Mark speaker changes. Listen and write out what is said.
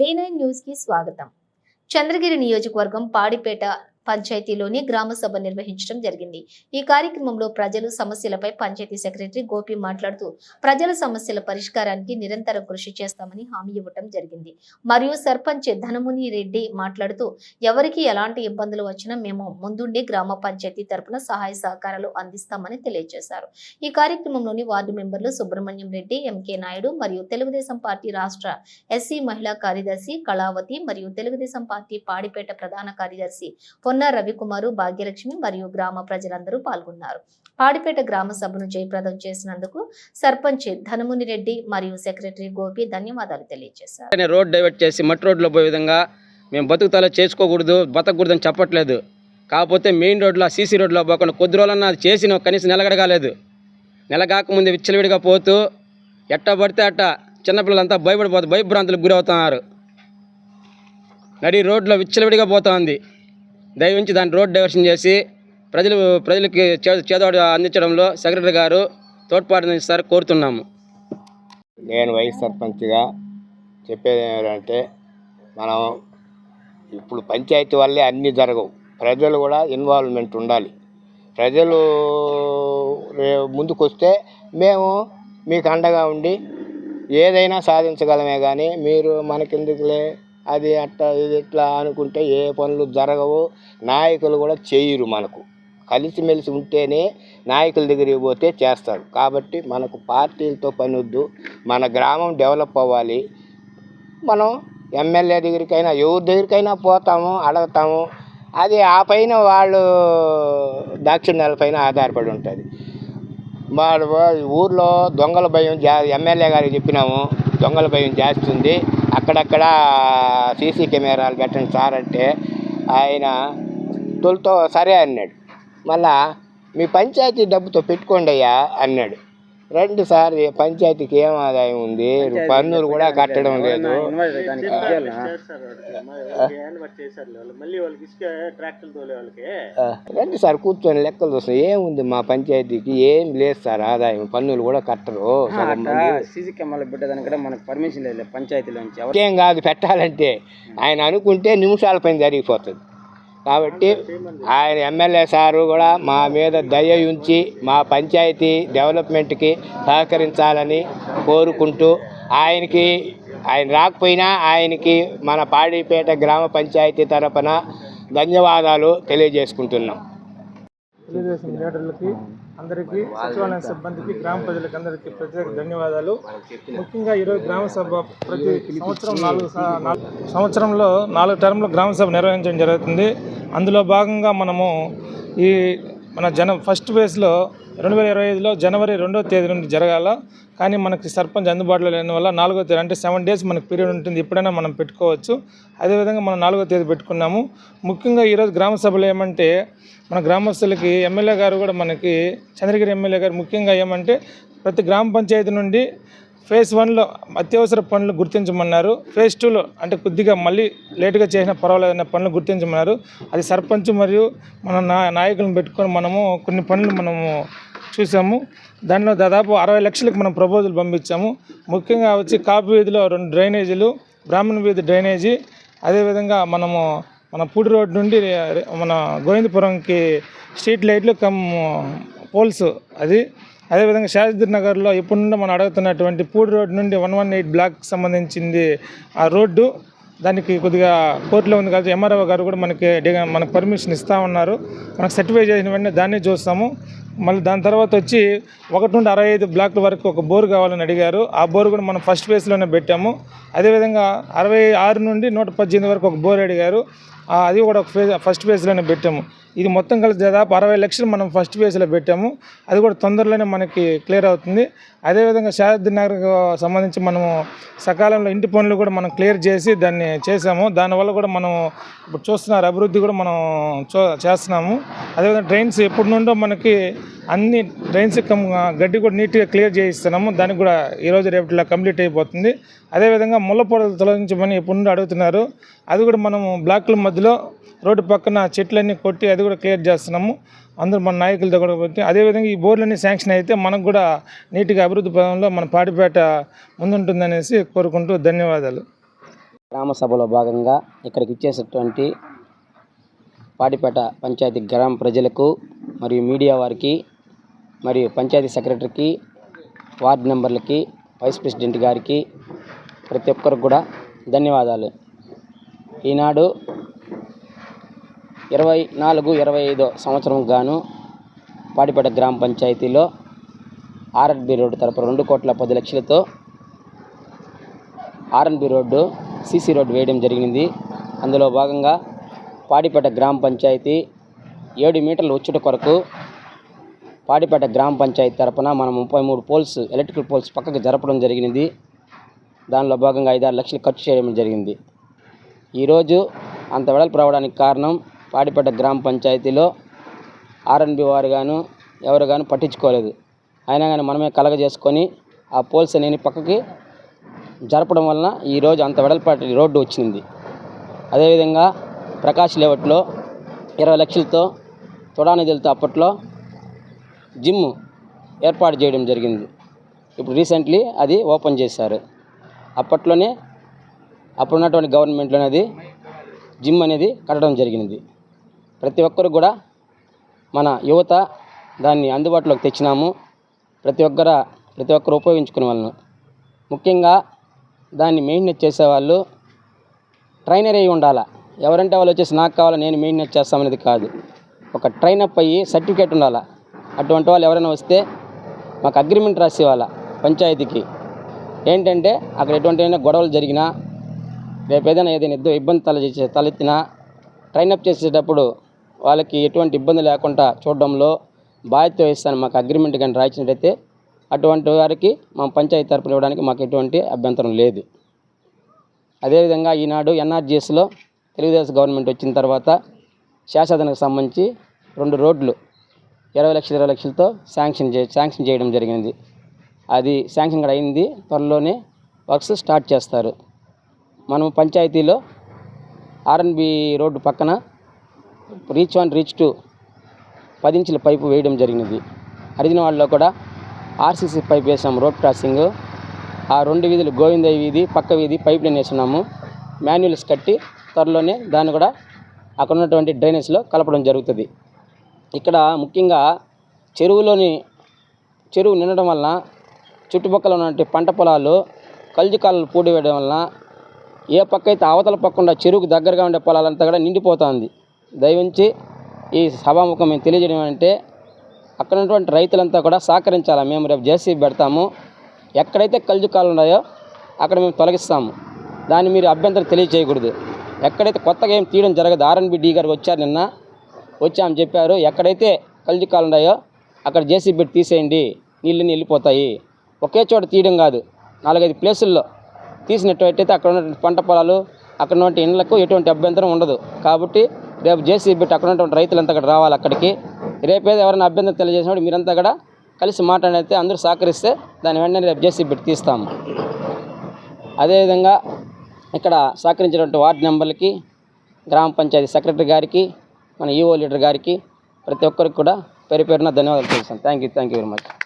Speaker 1: Be న్యూస్కి స్వాగతం. చంద్రగిరి నియోజకవర్గం పాడిపేట పంచాయతీలోని గ్రామ సభ నిర్వహించడం జరిగింది. ఈ కార్యక్రమంలో ప్రజలు సమస్యలపై పంచాయతీ సెక్రటరీ గోపి మాట్లాడుతూ ప్రజల సమస్యల పరిష్కారానికి నిరంతరం కృషి చేస్తామని హామీ ఇవ్వటం జరిగింది. మరియు సర్పంచ్ ధనముని రెడ్డి మాట్లాడుతూ ఎవరికి ఎలాంటి ఇబ్బందులు వచ్చినా మేము ముందుండి గ్రామ పంచాయతీ తరపున సహాయ సహకారాలు అందిస్తామని తెలియజేశారు. ఈ కార్యక్రమంలోని వార్డు మెంబర్లు సుబ్రహ్మణ్యం రెడ్డి ఎంకే నాయుడు మరియు తెలుగుదేశం పార్టీ రాష్ట్ర ఎస్సీ మహిళా కార్యదర్శి కళావతి మరియు తెలుగుదేశం పార్టీ పాడిపేట ప్రధాన కార్యదర్శి కొన్న రవికుమారు భాగ్యలక్ష్మి మరియు గ్రామ ప్రజలందరూ పాల్గొన్నారు. పాడిపేట గ్రామ సభను జయప్రదం చేసినందుకు సర్పంచ్ ధనముని రెడ్డి మరియు సెక్రటరీ గోపి ధన్యవాదాలు తెలియజేశారు.
Speaker 2: రోడ్ డైవర్ట్ చేసి మట్టి రోడ్లో పోయే విధంగా మేము బతుకుతాలో చేసుకోకూడదు బతకూడదని చెప్పట్లేదు. కాకపోతే మెయిన్ రోడ్లో సీసీ రోడ్లో పోకుండా కొద్ది రోజులన్నా అది చేసిన కనీసం నిలగడగాలేదు. నిలగాకముందు విచ్చలవిడిగా పోతూ ఎట్ట పడితే అట్ట చిన్నపిల్లలంతా భయపడిపోతూ భయభ్రాంతులకు గురవుతున్నారు. నడి రోడ్లో విచ్చలవిడిగా పోతా దయవించి దాన్ని రోడ్ డైవర్షన్ చేసి ప్రజలు ప్రజలకి చేదోడు అందించడంలో సెక్రటరీ గారు తోడ్పాటు సార్ కోరుతున్నాము.
Speaker 3: నేను వైస్ సర్పంచ్గా చెప్పేది ఏంటంటే మనం ఇప్పుడు పంచాయతీ వల్లే అన్నీ జరగవు. ప్రజలు కూడా ఇన్వాల్వ్మెంట్ ఉండాలి. ప్రజలు రే- ముందుకొస్తే మేము మీకు అండగా ఉండి ఏదైనా సాధించగలమే కానీ మీరు మనకెందుకులే? అది అట్ట ఇది ఇట్లా అనుకుంటే ఏ పనులు జరగవు. నాయకులు కూడా చేయరు మనకు. కలిసిమెలిసి ఉంటేనే నాయకుల దగ్గరికి పోతే చేస్తారు. కాబట్టి మనకు పార్టీలతో పని వద్దు. మన గ్రామం డెవలప్ అవ్వాలి. మనం ఎమ్మెల్యే దగ్గరికైనా ఎవరి దగ్గరికైనా పోతాము అడగతాము. అది ఆ పైన వాళ్ళు దాక్షిణ్యాల పైన ఆధారపడి ఉంటుంది. మా ఊర్లో దొంగల భయం జా ఎమ్మెల్యే గారికి చెప్పినాము. దొంగల భయం చేస్తుంది అక్కడక్కడ సీసీ కెమెరాలు పెట్టండి సార్ అంటే ఆయన తొలితో సరే అన్నాడు. మళ్ళా మీ పంచాయతీ డబ్బుతో పెట్టుకోండి అయ్యా అన్నాడు. రండి సార్ పంచాయతీకి ఏం ఆదాయం ఉంది? పన్నులు కూడా కట్టడం లేదు. రండి సార్ కూర్చొని లెక్కలు చూస్తాం ఏముంది మా పంచాయతీకి? ఏం లేదు సార్ ఆదాయం. పన్నులు కూడా కట్టరు.
Speaker 2: సీసీ కెమెరాలు పెట్టేదానికి మనకు పర్మిషన్ లేదు. పంచాయతీలో నుంచి
Speaker 3: ఇంకేం కాదు పెట్టాలంటే. ఆయన అనుకుంటే నిమిషాల పైన జరిగిపోతుంది. కాబట్టి ఆయన ఎమ్మెల్యే సారు కూడా మా మీద దయ ఉంచి మా పంచాయతీ డెవలప్మెంట్కి సహకరించాలని కోరుకుంటూ ఆయనకి ఆయన రాకపోయినా ఆయనకి మన పాడిపేట గ్రామ పంచాయతీ తరపున ధన్యవాదాలు తెలియజేసుకుంటున్నాం.
Speaker 4: తెలుగుదేశం లీడర్లకి అందరికీ సచివాలయ సిబ్బందికి గ్రామ ప్రజలకి అందరికీ ప్రత్యేక ధన్యవాదాలు. ముఖ్యంగా ఈరోజు గ్రామ సభ ప్రతి సంవత్సరం నాలుగు సంవత్సరంలో నాలుగు టర్మ్లో గ్రామ సభ నిర్వహించడం జరుగుతుంది. అందులో భాగంగా మనము ఈ మన జన ఫస్ట్ ఫేజ్లో రెండు వేల ఇరవై ఐదులో జనవరి రెండో తేదీ నుండి జరగాల. కానీ మనకి సర్పంచ్ అందుబాటులో లేని వల్ల నాలుగో తేదీ అంటే సెవెన్ డేస్ మనకు పీరియడ్ ఉంటుంది. ఎప్పుడైనా మనం పెట్టుకోవచ్చు. అదేవిధంగా మనం నాలుగో తేదీ పెట్టుకున్నాము. ముఖ్యంగా ఈరోజు గ్రామ సభలో ఏమంటే మన గ్రామస్తులకి ఎమ్మెల్యే గారు కూడా మనకి చంద్రగిరి ఎమ్మెల్యే గారు ముఖ్యంగా ఏమంటే ప్రతి గ్రామ పంచాయతీ నుండి ఫేజ్ వన్లో అత్యవసర పనులు గుర్తించమన్నారు. ఫేజ్ టూలో అంటే కొద్దిగా మళ్ళీ లేటుగా చేసిన పర్వాలేదన్న పనులు గుర్తించమన్నారు. అది సర్పంచ్ మరియు మన నా నాయకులను పెట్టుకొని మనము కొన్ని పనులు మనము చూసాము. దానిలో దాదాపు అరవై లక్షలకు మనం ప్రపోజల్ పంపించాము. ముఖ్యంగా వచ్చి కాపు వీధిలో రెండు డ్రైనేజీలు బ్రాహ్మణ వీధి డ్రైనేజీ అదేవిధంగా మనము మన పూడి రోడ్ నుండి మన గోవిందపురంకి స్ట్రీట్ లైట్లు కమ్ పోల్స్ అది. అదేవిధంగా శాస్త్రి నగర్లో ఎప్పటి నుండి మనం అడుగుతున్నటువంటి పూడి రోడ్ నుండి వన్ వన్ ఎయిట్ బ్లాక్ సంబంధించింది ఆ రోడ్డు. దానికి కొద్దిగా కోర్టులో ఉంది కాబట్టి ఎంఆర్ఓ గారు కూడా మనకి డి- మనకు పర్మిషన్ ఇస్తా ఉన్నారు. మనకు సర్టిఫై చేసిన వెంటనే దాన్ని చూస్తాము. మళ్ళీ దాని తర్వాత వచ్చి ఒకటి నుండి అరవై ఐదు బ్లాక్ల వరకు ఒక బోర్ కావాలని అడిగారు. ఆ బోర్ కూడా మనం ఫస్ట్ ఫేజ్లోనే పెట్టాము. అదేవిధంగా అరవై ఆరు నుండి నూట పద్దెనిమిది వరకు ఒక బోర్ అడిగారు. అది కూడా ఒక ఫేజ్ ఫస్ట్ ఫేజ్లోనే పెట్టాము. ఇది మొత్తం కలిసి దాదాపు అరవై లక్షలు మనం ఫస్ట్ ఫేజ్లో పెట్టాము. అది కూడా తొందరలోనే మనకి క్లియర్ అవుతుంది. అదేవిధంగా శారద్ నగర్కు సంబంధించి మనము సకాలంలో ఇంటి పనులు కూడా మనం క్లియర్ చేసి దాన్ని చేసాము. దానివల్ల కూడా మనం ఇప్పుడు చూస్తున్నారు అభివృద్ధి కూడా మనం చూ చేస్తున్నాము. అదేవిధంగా డ్రైన్స్ ఎప్పటి నుండో మనకి అన్ని డ్రైన్స్ గడ్డి కూడా నీట్గా క్లియర్ చేయిస్తున్నాము. దానికి కూడా ఈరోజు రేపటిలా కంప్లీట్ అయిపోతుంది. అదేవిధంగా ముళ్ళపొడలు తొలగించమని ఇప్పుడు నుండి అడుగుతున్నారు. అది కూడా మనము బ్లాక్ల మధ్యలో రోడ్డు పక్కన చెట్లన్నీ కొట్టి అది కూడా క్లియర్ చేస్తున్నాము. అందరూ మన నాయకులతో కూడా పోతే అదేవిధంగా ఈ బోర్లన్నీ శాంక్షన్ అయితే మనకు కూడా నీట్గా అభివృద్ధి పదంలో మన పాటిపేట ముందుంటుందనేసి కోరుకుంటూ ధన్యవాదాలు.
Speaker 2: గ్రామ సభలో భాగంగా ఇక్కడికి ఇచ్చేసినటువంటి పాడిపేట పంచాయతీ గ్రామ ప్రజలకు మరియు మీడియా వారికి మరియు పంచాయతీ సెక్రటరీకి వార్డు మెంబర్లకి వైస్ ప్రెసిడెంట్ గారికి ప్రతి ఒక్కరికి కూడా ధన్యవాదాలు. ఈనాడు ఇరవై నాలుగు ఇరవై ఐదో సంవత్సరం గాను పాడిపేట గ్రామ పంచాయతీలో ఆర్ఎన్బి రోడ్డు తరపు రెండు కోట్ల పది లక్షలతో ఆర్ఎన్బి రోడ్డు సీసీ రోడ్డు వేయడం జరిగింది. అందులో భాగంగా పాడిపేట గ్రామ పంచాయతీ ఏడు మీటర్ల ఉచ్చుట కొరకు పాడిపేట గ్రామ పంచాయతీ తరపున మనం ముప్పై మూడు పోల్స్ ఎలక్ట్రికల్ పోల్స్ పక్కకు జరపడం జరిగినది. దానిలో భాగంగా ఐదారు లక్షలు ఖర్చు చేయడం జరిగింది. ఈరోజు అంత వెడల్పు రావడానికి కారణం పాడిపేట గ్రామ పంచాయతీలో ఆర్ఎన్బి వారు గాను ఎవరు గాను పట్టించుకోలేదు. అయినా కానీ మనమే కలగజేసుకొని ఆ పోల్స్ అనేవి పక్కకి జరపడం వలన ఈరోజు అంత వెడల్పాటి రోడ్డు వచ్చింది. అదేవిధంగా ప్రకాష్ లేవట్లో ఇరవై లక్షలతో తొడా నిధులతో అప్పట్లో జిమ్ ఏర్పాటు చేయడం జరిగింది. ఇప్పుడు రీసెంట్లీ అది ఓపెన్ చేశారు. అప్పట్లోనే అప్పుడున్నటువంటి గవర్నమెంట్లోనే అది జిమ్ అనేది కట్టడం జరిగినది ప్రతి ఒక్కరు కూడా మన యువత దాన్ని అందుబాటులోకి తెచ్చినాము. ప్రతి ఒక్కర ప్రతి ఒక్కరు ఉపయోగించుకునే వాళ్ళను. ముఖ్యంగా దాన్ని మెయింటెనెన్స్ చేసేవాళ్ళు ట్రైనర్ అయి ఉండాలా? ఎవరంటే వాళ్ళు వచ్చేసి నాకు కావాలా నేను మెయింటెనెన్స్ చేస్తామనేది కాదు. ఒక ట్రైనప్ అయ్యి సర్టిఫికేట్ ఉండాలా? అటువంటి వాళ్ళు ఎవరైనా వస్తే మాకు అగ్రిమెంట్ రాసి పంచాయతీకి. ఏంటంటే అక్కడ ఎటువంటి అయినా గొడవలు జరిగినా రేపు ఏదైనా ఏదైనా ఇద్దరు ఇబ్బంది తల తలెత్తినా ట్రైనప్ చేసేటప్పుడు వాళ్ళకి ఎటువంటి ఇబ్బంది లేకుండా చూడడంలో బాధ్యత వహిస్తాను. మాకు అగ్రిమెంట్ కానీ రాయించినట్టయితే అటువంటి వారికి మా పంచాయతీ తరపున ఇవ్వడానికి మాకు ఎటువంటి అభ్యంతరం లేదు. అదేవిధంగా ఈనాడు ఎన్ఆర్జీఎస్లో తెలుగుదేశం గవర్నమెంట్ వచ్చిన తర్వాత శాశ్వతనకు సంబంధించి రెండు రోడ్లు ఇరవై లక్షల ఇరవై లక్షలతో శాంక్షన్ చే శాంక్షన్ చేయడం జరిగింది. అది శాంక్షన్ కూడా అయింది. త్వరలోనే వర్క్స్ స్టార్ట్ చేస్తారు. మనం పంచాయతీలో ఆర్ఎన్బి రోడ్డు పక్కన రీచ్ వన్ రీచ్ టూ పది ఇంచుల పైపు వేయడం జరిగినది. హరిజన వాళ్ళలో కూడా ఆర్సీసీ పైప్ వేసాము. Road crossing. ఆ రెండు వీధులు గోవిందయ్య వీధి పక్క వీధి పైప్ లైన్ వేస్తున్నాము మాన్యువల్స్ కట్టి త్వరలోనే దాన్ని కూడా అక్కడ ఉన్నటువంటి డ్రైనేజ్లో కలపడం జరుగుతుంది. ఇక్కడ ముఖ్యంగా చెరువులోని చెరువు నిండడం వలన చుట్టుపక్కల ఉన్నటువంటి పంట పొలాలు కలుజుకాలు పూడివేయడం వలన ఏ పక్క అయితే అవతల పక్కకుండా చెరువుకు దగ్గరగా ఉండే పొలాలంతా కూడా నిండిపోతుంది. దయవించి ఈ సభాముఖం మేము తెలియజేయడం అంటే అక్కడ ఉన్నటువంటి రైతులంతా కూడా సహకరించాలి? మేము రేపు జేసీ పెడతాము. ఎక్కడైతే కలుజుకాలు ఉన్నాయో అక్కడ మేము తొలగిస్తాము. దాన్ని మీరు అభ్యంతరం తెలియజేయకూడదు. ఎక్కడైతే కొత్తగా ఏం తీయడం జరగదు ఆర్ఎన్బి డి గారు వచ్చారు నిన్న. వచ్చామని చెప్పారు. ఎక్కడైతే కలుజుకాలు ఉన్నాయో అక్కడ జేసీ పెట్టి తీసేయండి. నీళ్ళని వెళ్ళిపోతాయి. ఒకే చోట తీయడం కాదు. నాలుగైదు ప్లేసుల్లో తీసినట్టయితే అక్కడ ఉన్నటువంటి పంట పొలాలు అక్కడ ఉన్నటువంటి ఇండ్లకు ఎటువంటి అభ్యంతరం ఉండదు. కాబట్టి రేపు జేసీ అక్కడ ఉన్నటువంటి రైతులంతా అక్కడ రావాలి అక్కడికి. రేపేదో ఎవరైనా అభ్యంతరం తెలియజేసినప్పుడు మీరంతా కూడా కలిసి మాట్లాడితే అందరూ సహకరిస్తే దాని వెంటనే రేపు జేసీ పెట్టి తీస్తాము. అదేవిధంగా ఇక్కడ సహకరించినటువంటి వార్డు నెంబర్లకి గ్రామ పంచాయతీ సెక్రటరీ గారికి మన ఈఓ లీడర్ గారికి ప్రతి ఒక్కరికి కూడా పేరు పేరున ధన్యవాదాలు తెలుస్తాను thank you thank you very much